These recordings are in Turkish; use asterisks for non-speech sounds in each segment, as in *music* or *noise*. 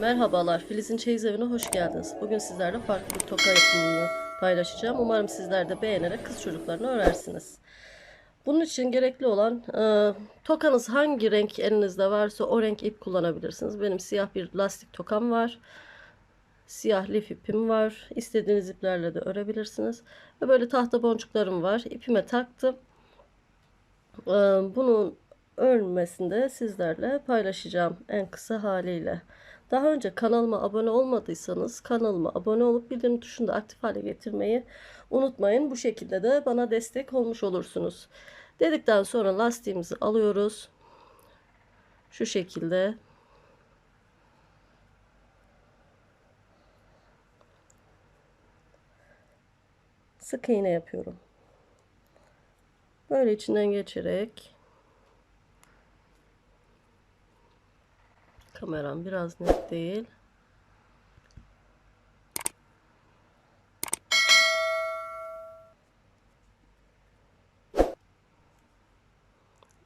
Merhabalar, Filiz'in Çeyiz Evi'ne hoş geldiniz. Bugün sizlerle farklı bir toka yapımını paylaşacağım. Umarım sizler de beğenerek kız çocuklarını örersiniz. Bunun için gerekli olan e, tokanız hangi renk elinizde varsa o renk ip kullanabilirsiniz. Benim siyah bir lastik tokam var. Siyah lif ipim var. İstediğiniz iplerle de örebilirsiniz. Ve böyle tahta boncuklarım var. İpime taktım. E, bunun örmesini de sizlerle paylaşacağım en kısa haliyle. Daha önce kanalıma abone olmadıysanız kanalıma abone olup bildirim tuşunu da aktif hale getirmeyi unutmayın. Bu şekilde de bana destek olmuş olursunuz. Dedikten sonra lastiğimizi alıyoruz. Şu şekilde. Sık iğne yapıyorum. Böyle içinden geçerek Kameram biraz net değil.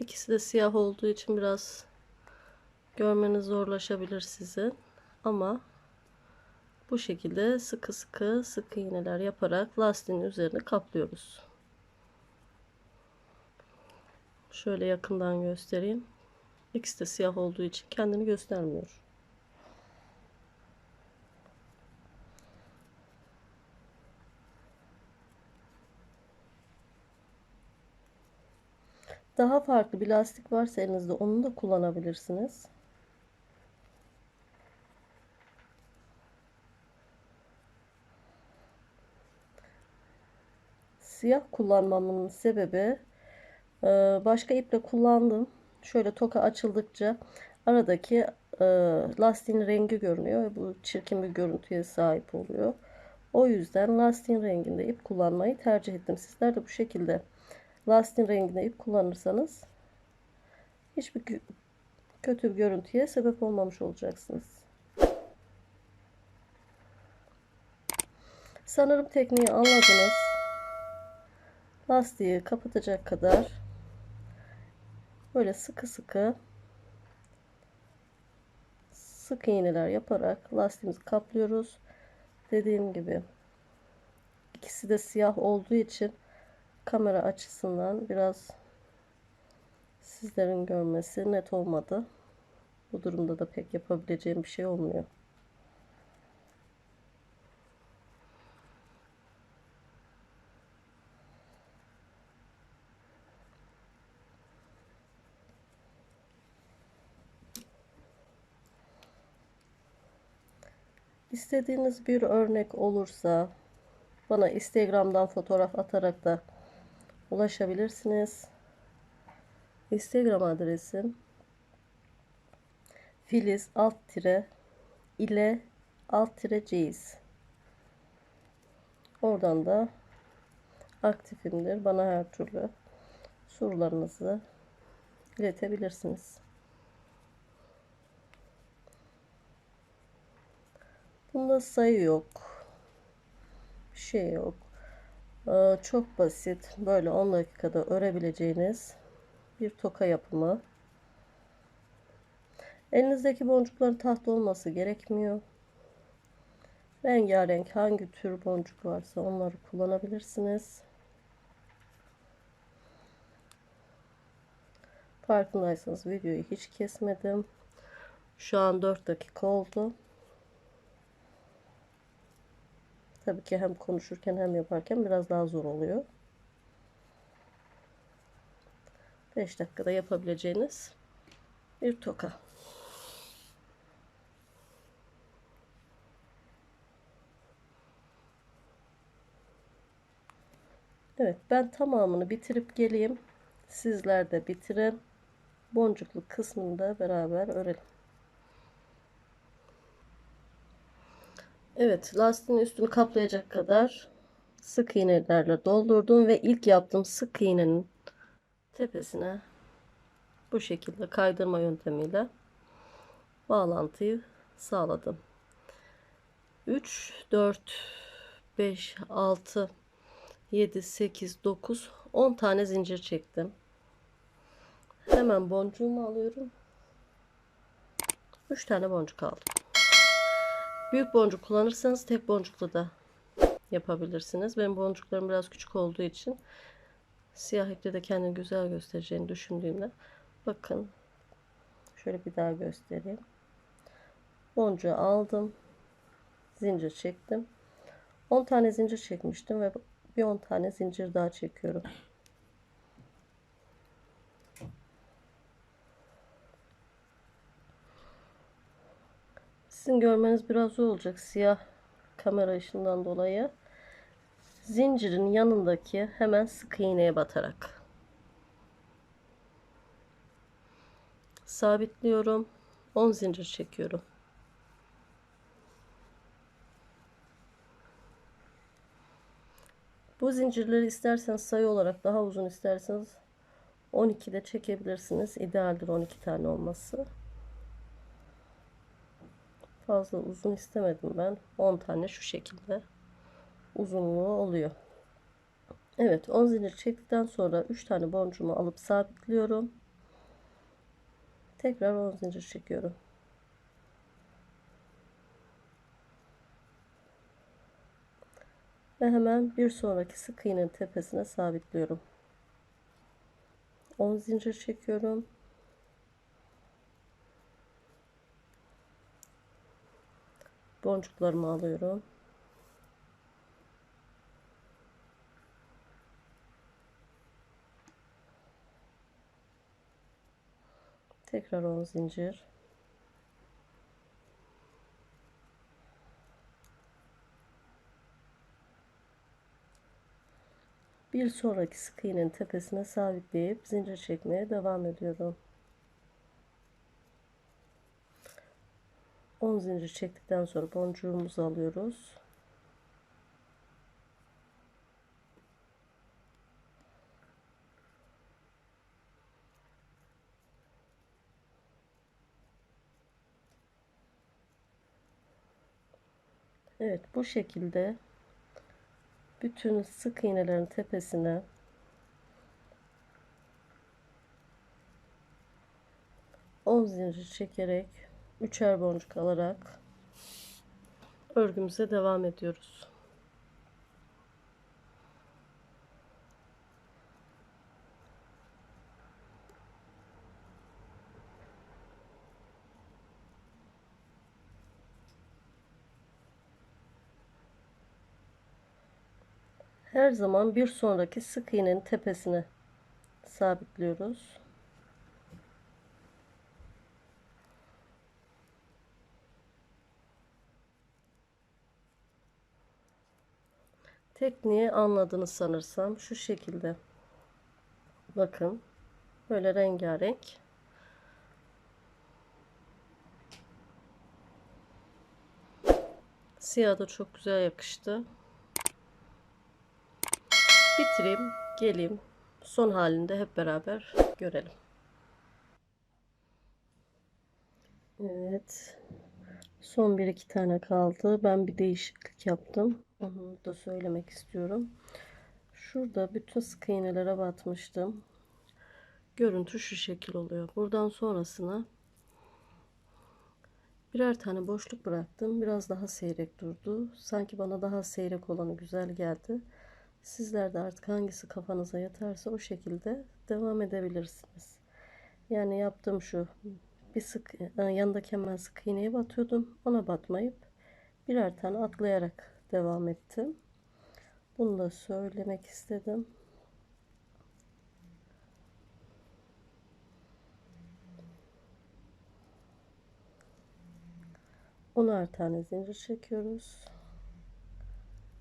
İkisi de siyah olduğu için biraz görmeniz zorlaşabilir sizin. Ama bu şekilde sıkı sıkı sık iğneler yaparak lastiğin üzerine kaplıyoruz. Şöyle yakından göstereyim. İkisi de siyah olduğu için kendini göstermiyor. Daha farklı bir lastik varsa elinizde onu da kullanabilirsiniz. Siyah kullanmamın sebebi başka iple kullandım şöyle toka açıldıkça aradaki e, lastiğin rengi görünüyor ve bu çirkin bir görüntüye sahip oluyor. O yüzden lastiğin renginde ip kullanmayı tercih ettim. Sizler de bu şekilde lastiğin renginde ip kullanırsanız hiçbir kötü bir görüntüye sebep olmamış olacaksınız. Sanırım tekniği anladınız. Lastiği kapatacak kadar böyle sıkı sıkı sık iğneler yaparak lastiğimizi kaplıyoruz. Dediğim gibi ikisi de siyah olduğu için kamera açısından biraz sizlerin görmesi net olmadı. Bu durumda da pek yapabileceğim bir şey olmuyor. İstediğiniz bir örnek olursa bana Instagram'dan fotoğraf atarak da ulaşabilirsiniz. Instagram adresim filiz alt tire ile alt tire ceyiz. Oradan da aktifimdir. Bana her türlü sorularınızı iletebilirsiniz. Bunda sayı yok. Bir şey yok. Ee, çok basit. Böyle 10 dakikada örebileceğiniz bir toka yapımı. Elinizdeki boncukların tahta olması gerekmiyor. Rengarenk hangi tür boncuk varsa onları kullanabilirsiniz. Farkındaysanız videoyu hiç kesmedim. Şu an 4 dakika oldu. Tabii ki hem konuşurken hem yaparken biraz daha zor oluyor. 5 dakikada yapabileceğiniz bir toka. Evet ben tamamını bitirip geleyim. Sizler de bitirin. Boncuklu kısmını da beraber örelim. Evet lastiğin üstünü kaplayacak kadar sık iğnelerle doldurdum ve ilk yaptığım sık iğnenin tepesine bu şekilde kaydırma yöntemiyle bağlantıyı sağladım. 3 4 5 6 7 8 9 10 tane zincir çektim. Hemen boncuğumu alıyorum. 3 tane boncuk aldım. Büyük boncuk kullanırsanız tek boncuklu da yapabilirsiniz. Benim boncuklarım biraz küçük olduğu için siyah ipte de kendini güzel göstereceğini düşündüğümde bakın şöyle bir daha göstereyim. Boncuğu aldım. Zincir çektim. 10 tane zincir çekmiştim ve bir 10 tane zincir daha çekiyorum. Sizin görmeniz biraz zor olacak siyah kamera ışığından dolayı. Zincirin yanındaki hemen sık iğneye batarak sabitliyorum. 10 zincir çekiyorum. Bu zincirleri isterseniz sayı olarak daha uzun isterseniz 12 de çekebilirsiniz. İdealdir 12 tane olması. Fazla uzun istemedim ben. 10 tane şu şekilde uzunluğu oluyor. Evet 10 zincir çektikten sonra 3 tane boncuğumu alıp sabitliyorum. Tekrar 10 zincir çekiyorum. Ve hemen bir sonraki sık iğnenin tepesine sabitliyorum. 10 zincir çekiyorum. Boncuklarımı alıyorum. Tekrar 10 zincir. Bir sonraki sık iğnenin tepesine sabitleyip zincir çekmeye devam ediyorum. 10 zincir çektikten sonra boncuğumuzu alıyoruz. Evet bu şekilde bütün sık iğnelerin tepesine on zincir çekerek üçer boncuk alarak örgümüze devam ediyoruz. Her zaman bir sonraki sık iğnenin tepesine sabitliyoruz. Tekniği anladınız sanırsam şu şekilde. Bakın böyle rengarenk. Siyah da çok güzel yakıştı. Bitireyim, geleyim. Son halinde hep beraber görelim. Evet. Son bir iki tane kaldı. Ben bir değişiklik yaptım. Onu da söylemek istiyorum. Şurada bütün sık iğnelere batmıştım. Görüntü şu şekil oluyor. Buradan sonrasına birer tane boşluk bıraktım. Biraz daha seyrek durdu. Sanki bana daha seyrek olanı güzel geldi. Sizler de artık hangisi kafanıza yatarsa o şekilde devam edebilirsiniz. Yani yaptığım şu bir sık yanındaki hemen sık iğneye batıyordum. Ona batmayıp birer tane atlayarak devam ettim. Bunu da söylemek istedim. Onar tane zincir çekiyoruz.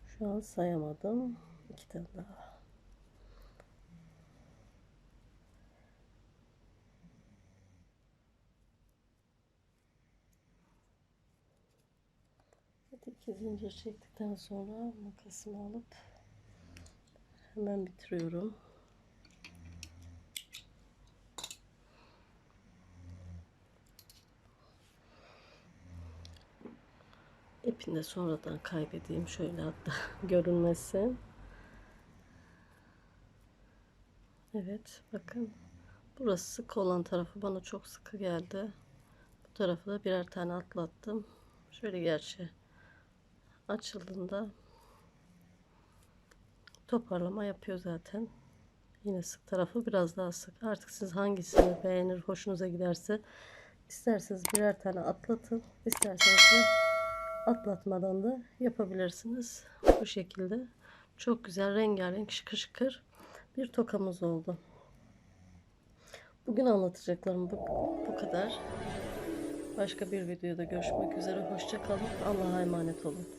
Şu an sayamadım. İki tane daha. İki zincir çektikten sonra makasımı alıp hemen bitiriyorum. İpini de sonradan kaybedeyim şöyle hatta *laughs* görünmesin. Evet bakın burası sık olan tarafı bana çok sıkı geldi. Bu tarafı da birer tane atlattım. Şöyle gerçi açıldığında toparlama yapıyor zaten. Yine sık tarafı biraz daha sık. Artık siz hangisini beğenir, hoşunuza giderse isterseniz birer tane atlatın. isterseniz de atlatmadan da yapabilirsiniz. Bu şekilde çok güzel rengarenk şıkır şıkır bir tokamız oldu. Bugün anlatacaklarım bu, bu kadar. Başka bir videoda görüşmek üzere. Hoşça kalın. Allah'a emanet olun.